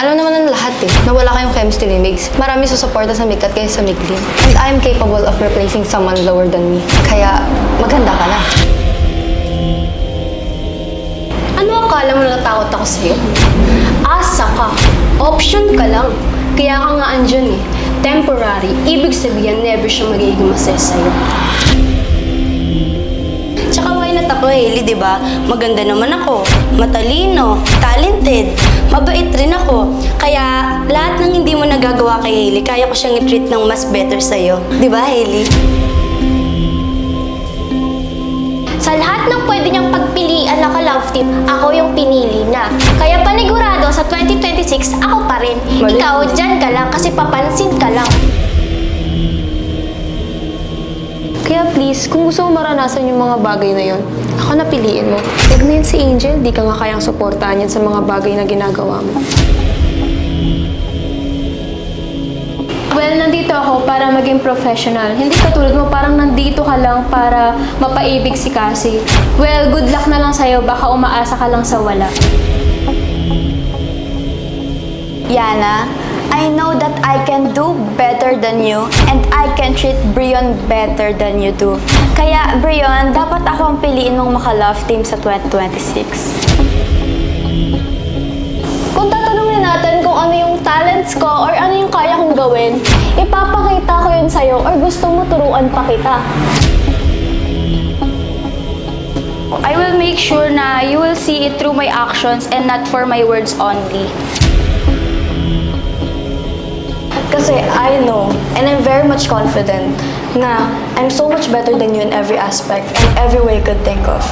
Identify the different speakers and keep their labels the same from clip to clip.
Speaker 1: Alam naman ng lahat eh, na wala kayong chemistry ni Migs. Marami susuporta sa Mikat kaysa sa Miglin. And I am capable of replacing someone lower than me. Kaya, maganda ka na.
Speaker 2: Ano akala mo natatakot ako sa'yo? Asa ka. Option ka lang. Kaya ka nga andyan eh. Temporary. Ibig sabihin, never siya magiging masaya sa'yo.
Speaker 3: Di ba? Maganda naman ako, matalino, talented, mabait rin ako. Kaya lahat ng hindi mo nagagawa kay Hailey, kaya ko siyang i-treat ng mas better sa'yo. Di ba, Hailey?
Speaker 2: Sa lahat ng pwede niyang pagpilian na ka-love team, ako yung pinili na. Kaya panigurado sa 2026, ako pa rin.
Speaker 1: Mali.
Speaker 2: Ikaw, dyan ka lang kasi papansin ka lang.
Speaker 4: Kaya please, kung gusto mo maranasan yung mga bagay na yon, ako na piliin mo. Huwag na yan si Angel, di ka nga kayang suportahan yan sa mga bagay na ginagawa mo.
Speaker 5: Well, nandito ako para maging professional. Hindi katulad mo, parang nandito ka lang para mapaibig si Cassie. Well, good luck na lang sa'yo. Baka umaasa ka lang sa wala.
Speaker 6: Yana, I know that I can do better than you and I can treat Brion better than you do. Kaya, Brion, dapat ako ang piliin mong maka-love team sa 2026.
Speaker 2: Kung tatanungin natin kung ano yung talents ko or ano yung kaya kong gawin, ipapakita ko yun sa'yo or gusto mo turuan pa kita.
Speaker 6: I will make sure na you will see it through my actions and not for my words only.
Speaker 3: I know, and I'm very much confident, na I'm so much better than you in every aspect and every way you could think of.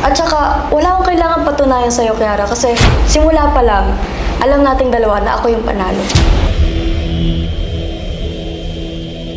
Speaker 3: At saka, wala akong kailangan patunayan sa'yo, Kiara, kasi simula pa lang, alam nating dalawa na ako yung panalo.